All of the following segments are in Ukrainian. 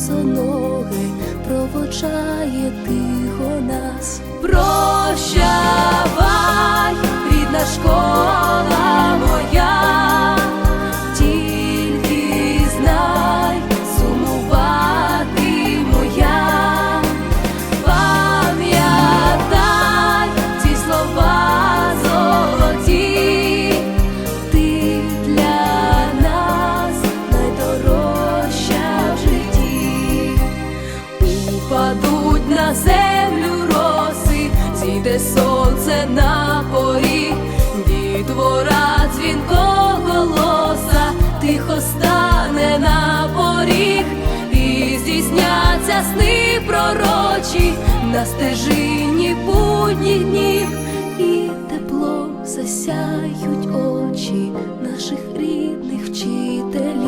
босоноги, проводжає тихо нас. на пророчі, на стежині будніх днів, і тепло засяють очі наших рідних вчителів.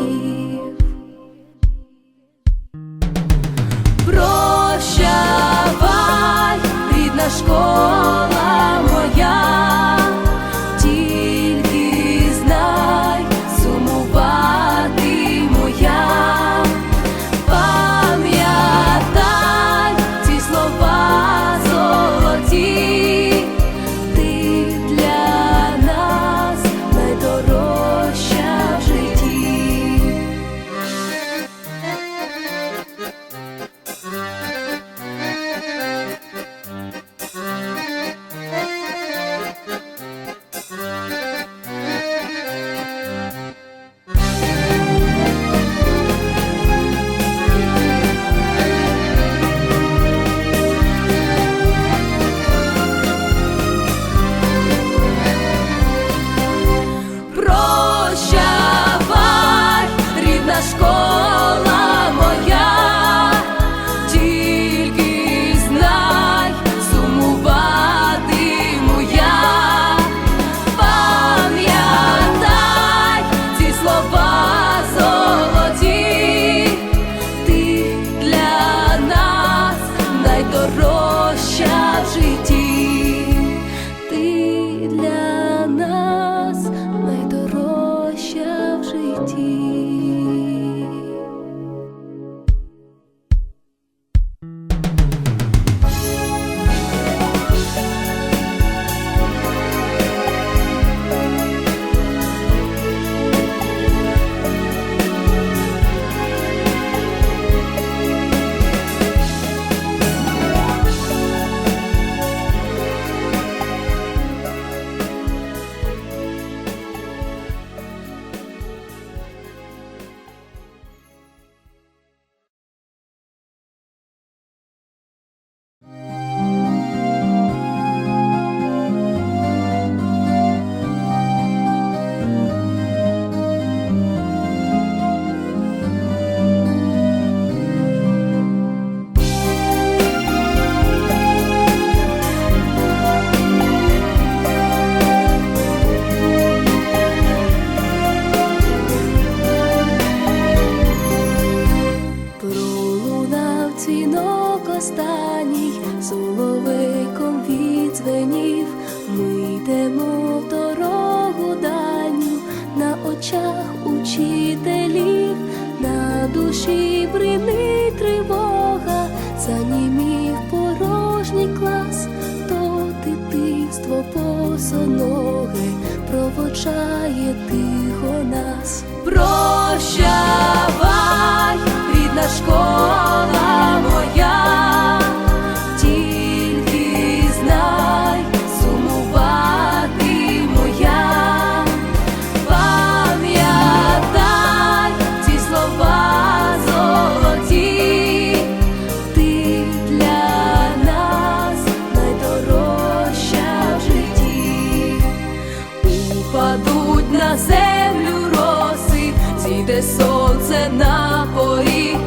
босоноги провочає тихо нас. Прощавай, рідна школа. падуть на землю роси, зійде сонце на поріг,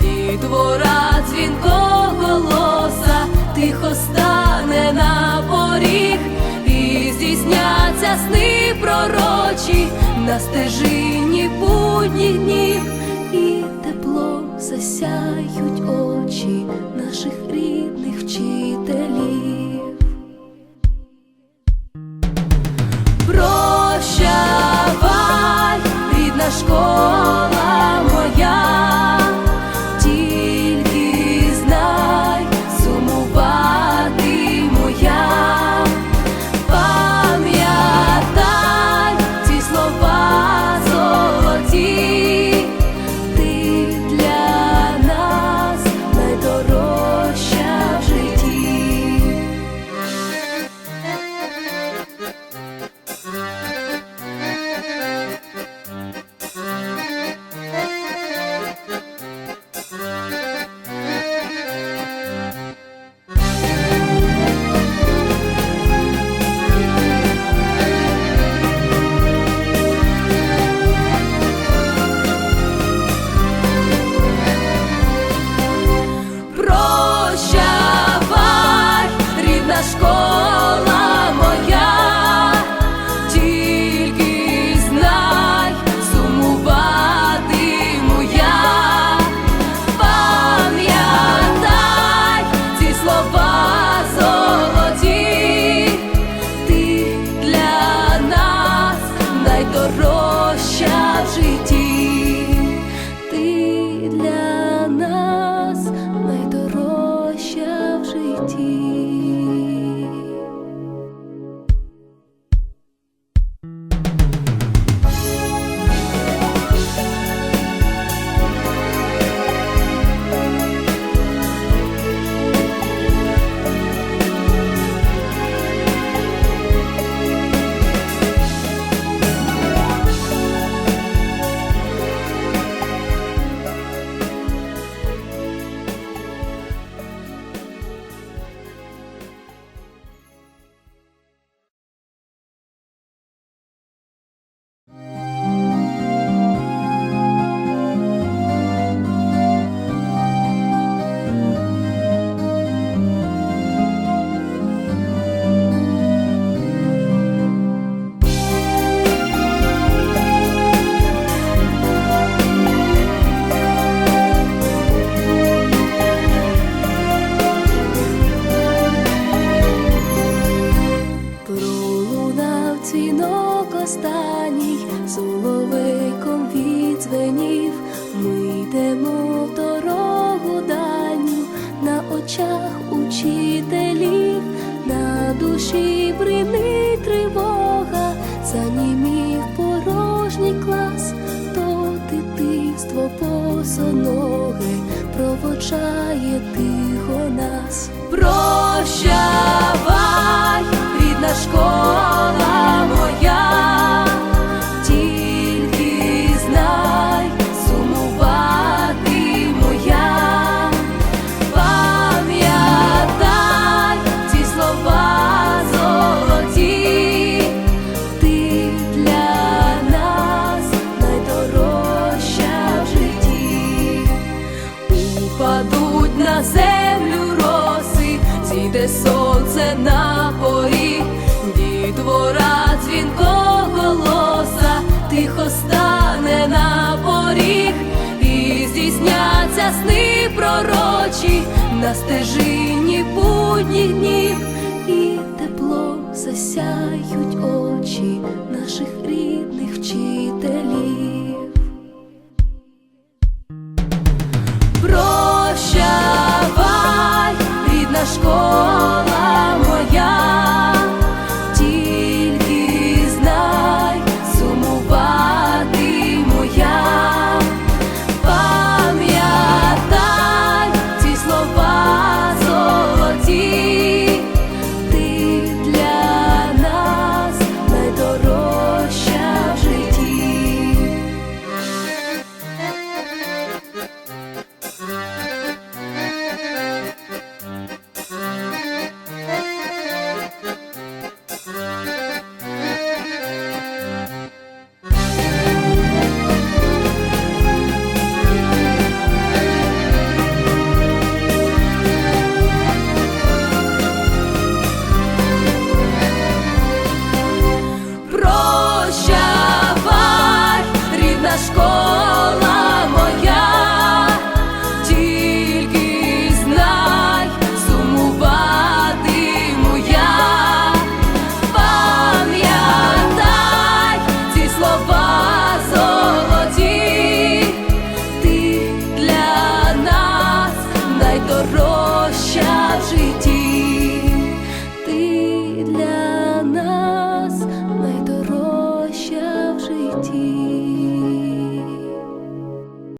дітвора дзвінкого голоса, тихо стане на поріг, і здійсняться сни пророчі на стежині будніх днів, і тепло засяють очі наших рідних вчителів. Очах учителів, на душі брини тривога, занімів порожній клас, то дитинство босоноге проводжає на стежині будніх днів, і теплом засяють очі наших рідних вчителів.